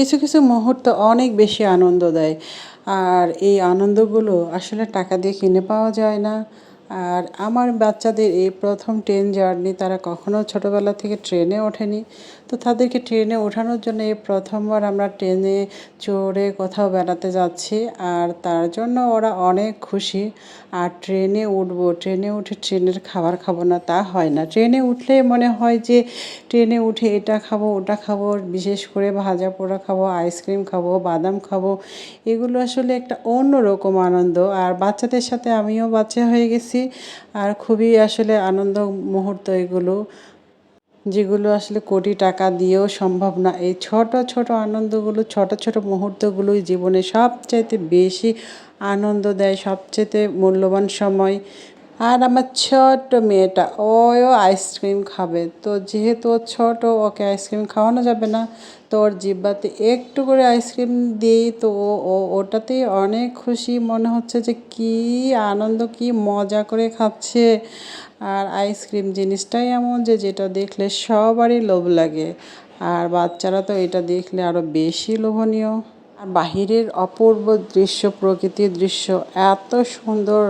কিছু কিছু মুহূর্ত অনেক বেশি আনন্দ দেয়। আর এই আনন্দগুলো আসলে টাকা দিয়ে কিনে পাওয়া যায় না। আর আমার বাচ্চাদের এই প্রথম ট্রেন জার্নি তারা কখনো ছোটোবেলা থেকে ট্রেনে ওঠেনি। তো তাদেরকে ট্রেনে ওঠানোর জন্য এই প্রথমবার আমরা ট্রেনে চড়ে কোথাও বেড়াতে যাচ্ছি আর তার জন্য ওরা অনেক খুশি। আর ট্রেনে উঠবো, ট্রেনে উঠে ট্রেনের খাবার খাব না তা হয় না। ট্রেনে উঠলে মনে হয় যে ট্রেনে উঠে এটা খাব, ওটা খাব, বিশেষ করে ভাজা পোড়া খাব, আইসক্রিম খাব, বাদাম খাব। এগুলো আসলে একটা অন্যরকম আনন্দ। আর বাচ্চাদের সাথে আমিও বাচ্চা হয়ে গেছি। আর খুবই আসলে আনন্দ মুহূর্ত এগুলো, যেগুলো আসলে কোটি টাকা দিয়েও সম্ভব না। এই ছোট ছোট আনন্দগুলো, ছোট ছোট মুহূর্তগুলোই জীবনে সবচাইতে বেশি আনন্দ দেয় সবচেয়ে মূল্যবান সময়। আর আমার ছোট মেয়েটা ওও আইসক্রিম খাবে। তো যেহেতু ও ছোট, ওকে আইসক্রিম খাওয়ানো যাবে না। তো ওর জিব্বাতে একটু করে আইসক্রিম দিই, তো ও ওটাতেই অনেক খুশি। মনে হচ্ছে যে কী আনন্দ, কী মজা করে খাচ্ছে। আর আইসক্রিম জিনিসটাই এমন যে যেটা দেখলে সবারই লোভ লাগে। আর বাচ্চারা তো এটা দেখলে আরও বেশি লোভনীয়। আর বাহিরের অপূর্ব দৃশ্য, প্রকৃতির দৃশ্য, এত সুন্দর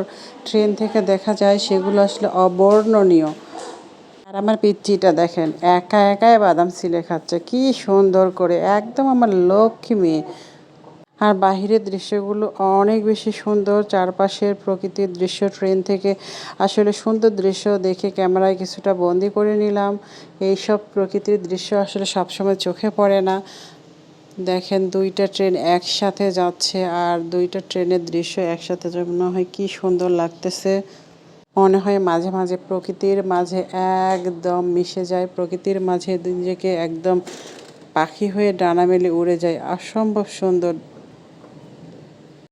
ট্রেন থেকে দেখা যায়, সেগুলো আসলে অবর্ণনীয়। আর আমার পিচ্চিটা দেখেন, একা একাই বাদাম সিলে খাচ্ছে, কি সুন্দর করে, একদম আমার লক্ষ্মী মেয়ে। আর বাহিরের দৃশ্যগুলো অনেক বেশি সুন্দর, চারপাশের প্রকৃতির দৃশ্য, ট্রেন থেকে আসলে সুন্দর দৃশ্য দেখে ক্যামেরায় কিছুটা বন্দি করে নিলাম। এইসব প্রকৃতির দৃশ্য আসলে সবসময় চোখে পড়ে না। দেখেন, দুইটা ট্রেন একসাথে যাচ্ছে আর দুইটা ট্রেনের দৃশ্য একসাথে মনে হয় কি সুন্দর লাগতেছে। মনে হয় মাঝে মাঝে প্রকৃতির মাঝে একদম মিশে যায়। প্রকৃতির মাঝে নিজেকে একদম পাখি হয়ে ডানা মেলে উড়ে যায়। অসম্ভব সুন্দর